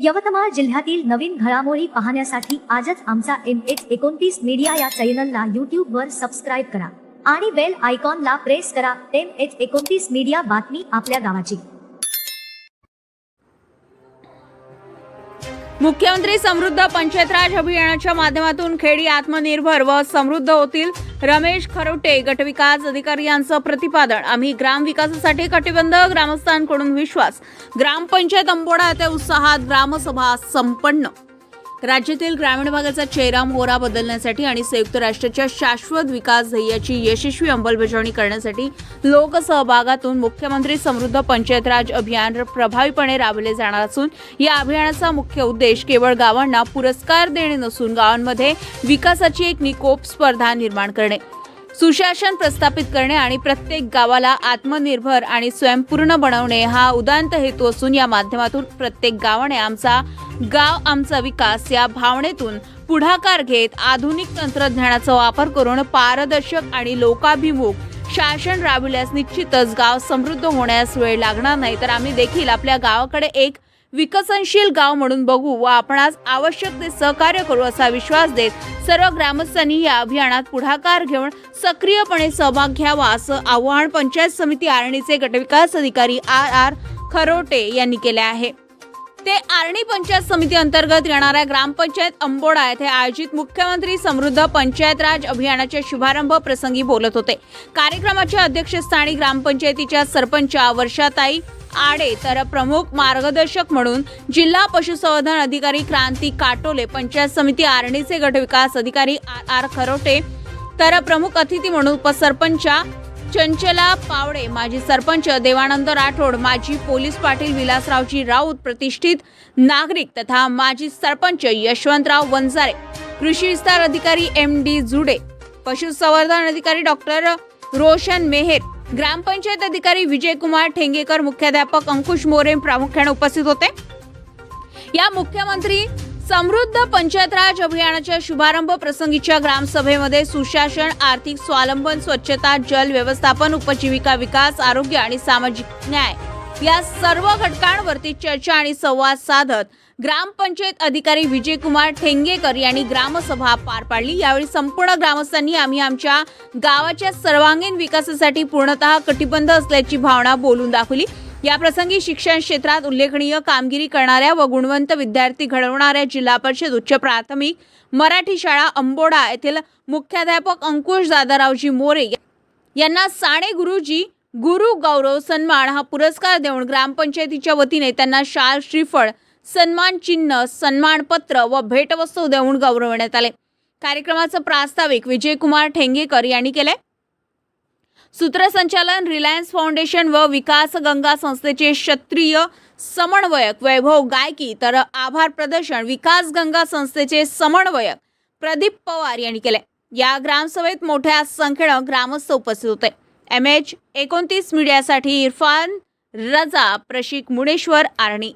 यवतमाळ जिल्ह्यातील नवीन घडामोडी पाहण्यासाठी आजच आमचा एम एच एकोणतीस मीडिया या चॅनलला यूट्यूबवर सबस्क्राईब करा आणि बेल आयकॉनला प्रेस करा एम एच एकोणतीस मीडिया बातमी आपल्या गावाची. मुख्यमंत्री समृद्ध पंचायतराज अभियानाच्या माध्यमातून खेडी आत्मनिर्भर व समृद्ध होतील रमेश खरोटे गटविकास अधिकारी यांचं प्रतिपादन. आम्ही ग्रामविकासासाठी कटिबंध ग्रामस्थांकडून विश्वास. ग्रामपंचायत अंबोडा येथे उत्साहात ग्रामसभा संपन्न. राज्यातील ग्रामीण भागाचा चेहरा मोहरा बदलण्यासाठी आणि संयुक्त राष्ट्राच्या शाश्वत विकास ध्येयाची यशस्वी अंमलबजावणी करण्यासाठी लोकसहभागातून मुख्यमंत्री समृद्ध पंचायत राज अभियान प्रभावीपणे राबवले जाणार असून या अभियानाचा मुख्य उद्देश केवळ गावांना पुरस्कार देणे नसून गावांमध्ये विकासाची एक निकोप स्पर्धा निर्माण करणे सुशासन प्रस्थापित करणे आणि प्रत्येक गावाला आत्मनिर्भर आणि स्वयंपूर्ण बनवणे हा उदांत हेतू असून या माध्यमातून प्रत्येक गावाने आमचा गाव आमचा विकास या भावनेतून पुढाकार घेत आधुनिक तंत्रज्ञानाचा वापर करून पारदर्शक आणि लोकाभिमुख शासन राबविल्यास निश्चितच गाव समृद्ध होण्यास वेळ लागणार नाही. तर आम्ही देखील आपल्या गावाकडे एक विकसनशील गाव म्हणून बघू व आपणास आवश्यक ते सहकार्य करू असा विश्वास देत सर्व ग्रामस्थांनी या अभियानात पुढाकार घेऊन सक्रियपणे सहभाग घ्यावा असं आवाहन पंचायत समिती आरणीचे गटविकास अधिकारी आर आर खरोटे यांनी केले आहे. ते आर्णी पंचायत समिती अंतर्गत येणाऱ्या ग्रामपंचायत अंबोडा येथे आयोजित मुख्यमंत्री समृद्ध पंचायत राज अभियानाच्या शुभारंभ प्रसंगी बोलत होते. कार्यक्रमाच्या अध्यक्षस्थानी ग्रामपंचायतीच्या सरपंच वर्षाताई आडे तर प्रमुख मार्गदर्शक म्हणून जिल्हा पशुसंवर्धन अधिकारी क्रांती काटोले पंचायत समिती आर्णीचे गटविकास अधिकारी आर आर खरोटे तर प्रमुख अतिथी म्हणून उपसरपंच चंचला पावडे माजी सरपंच देवानंद राठोड माजी पोलीस पाटील विलासरावजी राऊत प्रतिष्ठित नागरिक तथा माजी सरपंच यशवंतराव वंजारे कृषी विस्तार अधिकारी एम डी जुडे पशुसंवर्धन अधिकारी डॉक्टर रोशन मेहेर ग्रामपंचायत अधिकारी विजयकुमार ठेंगेकर मुख्याध्यापक अंकुश मोरे प्रामुख्याने उपस्थित होते. या मुख्यमंत्री समृद्ध पंचायत राज अभियानाच्या शुभारंभ प्रसंगीच्या ग्रामसभेमध्ये सुशासन आर्थिक स्वावलंबन स्वच्छता जल व्यवस्थापन उपजीविका विकास आरोग्य आणि सामाजिक न्याय या सर्व घटकांवरती चर्चा आणि संवाद साधत ग्रामपंचायत अधिकारी विजयकुमार ठेंगेकर यांनी ग्रामसभा पार पाडली. यावेळी संपूर्ण ग्रामस्थांनी आम्ही आमच्या गावाच्या सर्वांगीण विकासासाठी पूर्णतः कटिबंध असल्याची भावना बोलून दाखवली. या प्रसंगी शिक्षण क्षेत्रात उल्लेखनीय कामगिरी करणाऱ्या व गुणवंत विद्यार्थी घडवणाऱ्या जिल्हा परिषद उच्च प्राथमिक मराठी शाळा अंबोडा येथील मुख्याध्यापक अंकुश दादारावजी मोरे यांना साणे गुरुजी गुरु गौरव सन्मान हा पुरस्कार देऊन ग्रामपंचायतीच्या वतीने त्यांना शाल श्रीफळ सन्मान चिन्ह सन्मानपत्र व भेटवस्तू देऊन गौरवण्यात आले. कार्यक्रमाचं प्रास्ताविक विजयकुमार ठेंगेकर यांनी केले सूत्रसंचालन रिलायन्स फाउंडेशन व विकास गंगा संस्थेचे क्षत्रिय समन्वयक वैभव गायकी तर आभार प्रदर्शन विकास गंगा संस्थेचे समन्वयक प्रदीप पवार यांनी केले. या ग्रामसभेत मोठ्या संख्येनं ग्रामस्थ उपस्थित होते. एम एच एकोणतीस मीडियासाठी इरफान रजा प्रशिक मुनेश्वर आर्णी.